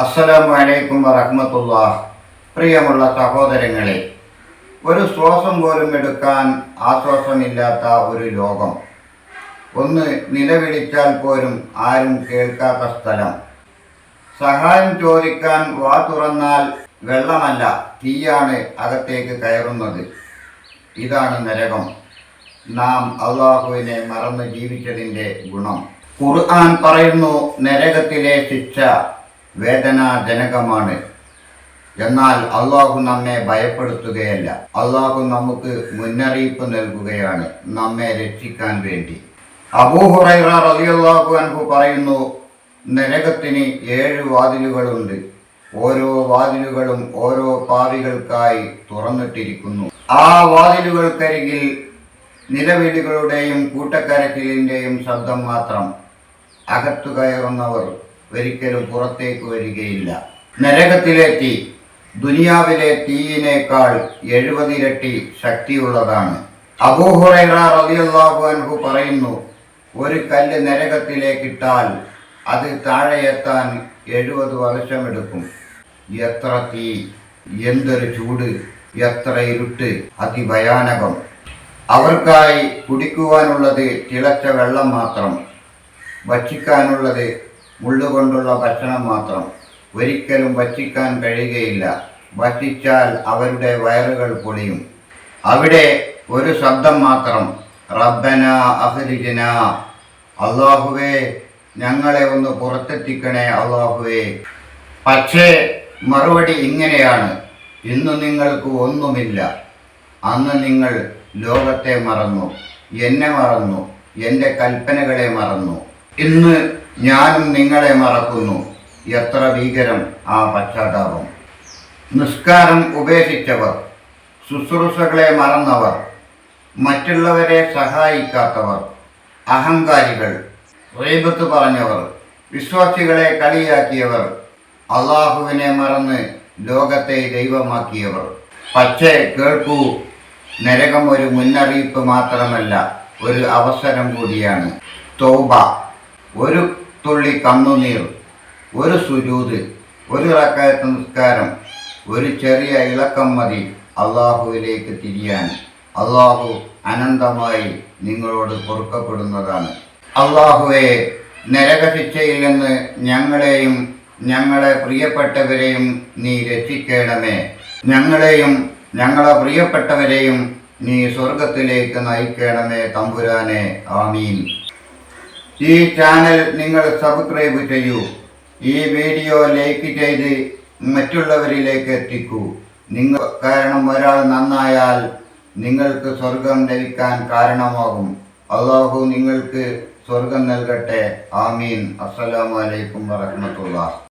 അസ്സലാമു അലൈക്കും വറഹ്മത്തുള്ളാഹ് പ്രിയമുള്ള സഹോദരങ്ങളെ ഒരു ശ്വാസം പോലും എടുക്കാൻ ആശ്വാസമില്ലാത്ത ഒരു ലോകം. ഒന്ന് നിലവിളിച്ചാൽ പോലും ആരും കേൾക്കാത്ത സ്ഥലം. സഹായം ചോദിക്കാൻ വാ തുറന്നാൽ വെള്ളമല്ല തീയാണ് അകത്തേക്ക് കയറുന്നത്. ഇതാണ് നരകം. നാം അള്ളാഹുവിനെ മറന്ന് ജീവിച്ചതിന്റെ ഗുണം. ഖുർആൻ പറയുന്നു നരകത്തിലെ ശിക്ഷ വേദനാജനകമാണ്. എന്നാൽ അള്ളാഹു നമ്മെ ഭയപ്പെടുത്തുകയല്ല. അള്ളാഹു നമുക്ക് മുന്നറിയിപ്പ് നൽകുകയാണ് നമ്മെ രക്ഷിക്കാൻ വേണ്ടി. അബൂഹുറൈറ റളിയല്ലാഹു അൻഹു പറയുന്നു നരകത്തിന് ഏഴ് വാതിലുകളുണ്ട്. ഓരോ വാതിലുകളും ഓരോ പാവികൾക്കായി തുറന്നിട്ടിരിക്കുന്നു. ആ വാതിലുകൾക്കരികിൽ നിലവിളികളുടെയും കൂട്ടക്കരച്ചിലിന്റെയും ശബ്ദം മാത്രം അകത്തു കയറുന്നവർ ഒരിക്കലും പുറത്തേക്ക് വരികയില്ല. നരകത്തിലെ തീ ദുനിയാവിലെ തീയിനേക്കാൾ എഴുപതിരട്ടി ശക്തിയുള്ളതാണ്. അബൂഹുറൈറ പറയുന്നു ഒരു കല്ല് നരകത്തിലേക്കിട്ടാൽ അത് താഴെയെത്താൻ എഴുപത് വർഷമെടുക്കും. എത്ര തീ എന്തൊരു ചൂട് എത്ര ഇരുട്ട് അതിഭയാനകം. അവർക്കായി കുടിക്കുവാനുള്ളത് തിളച്ച വെള്ളം മാത്രം ഭക്ഷിക്കാനുള്ളത് മുള്ളുകൊണ്ടുള്ള ഭക്ഷണം മാത്രം. ഒരിക്കലും ഭക്ഷിക്കാൻ കഴിയുകയില്ല. ഭക്ഷിച്ചാൽ അവരുടെ വയറുകൾ പൊളിയും. അവിടെ ഒരു ശബ്ദം മാത്രം. റബ്ബന അഹരിജന അള്ളാഹുവേ ഞങ്ങളെ ഒന്ന് പുറത്തെത്തിക്കണേ അള്ളാഹുവേ. പക്ഷേ മറുപടി ഇങ്ങനെയാണ്. ഇന്ന് നിങ്ങൾക്ക് ഒന്നുമില്ല. അന്ന് നിങ്ങൾ ലോകത്തെ മറന്നു. എന്നെ മറന്നു. എന്റെ കൽപ്പനകളെ മറന്നു. ഇന്ന് ഞാനും നിങ്ങളെ മറക്കുന്നു. എത്ര ഭീകരം ആ പശ്ചാത്താപം. നിസ്കാരം ഉപേക്ഷിച്ചവർ ശുശ്രൂഷകളെ മറന്നവർ മറ്റുള്ളവരെ സഹായിക്കാത്തവർ അഹങ്കാരികൾ റീബത്ത് പറഞ്ഞവർ വിശ്വാസികളെ കളിയാക്കിയവർ അള്ളാഹുവിനെ മറന്ന് ലോകത്തെ ദൈവമാക്കിയവർ. പക്ഷേ കേൾക്കൂ നരകം ഒരു മുന്നറിയിപ്പ് മാത്രമല്ല ഒരു അവസരം കൂടിയാണ്. തോബ. ഒരു തുള്ളി കണ്ണുനീർ ഒരു സുജൂത് ഒരു റക്കായത്ത് നിസ്കാരം ഒരു ചെറിയ ഇളക്കം മതി അള്ളാഹുവിലേക്ക് തിരിയാൻ. അള്ളാഹു അനന്തമായി നിങ്ങളോട് പൊറുക്കപ്പെടുന്നതാണ്. അള്ളാഹുവെ നരകശിക്ഷയിൽ നിന്ന് ഞങ്ങളെയും ഞങ്ങളെ പ്രിയപ്പെട്ടവരെയും നീ രക്ഷിക്കണമേ. ഞങ്ങളെയും ഞങ്ങളെ പ്രിയപ്പെട്ടവരെയും നീ സ്വർഗത്തിലേക്ക് നയിക്കണമേ തമ്പുരാനെ. ആമീൻ. ഈ ചാനൽ നിങ്ങൾ സബ്സ്ക്രൈബ് ചെയ്യൂ. ഈ വീഡിയോ ലൈക്ക് ചെയ്ത് മറ്റുള്ളവരിലേക്ക് എത്തിക്കൂ. നിങ്ങൾ കാരണം ഒരാൾ നന്നായാൽ നിങ്ങൾക്ക് സ്വർഗം ലഭിക്കാൻ കാരണമാകും. അള്ളാഹു നിങ്ങൾക്ക് സ്വർഗം നൽകട്ടെ. ആമീൻ. അസ്സലാമലൈക്കും വറഹമത്തുള്ള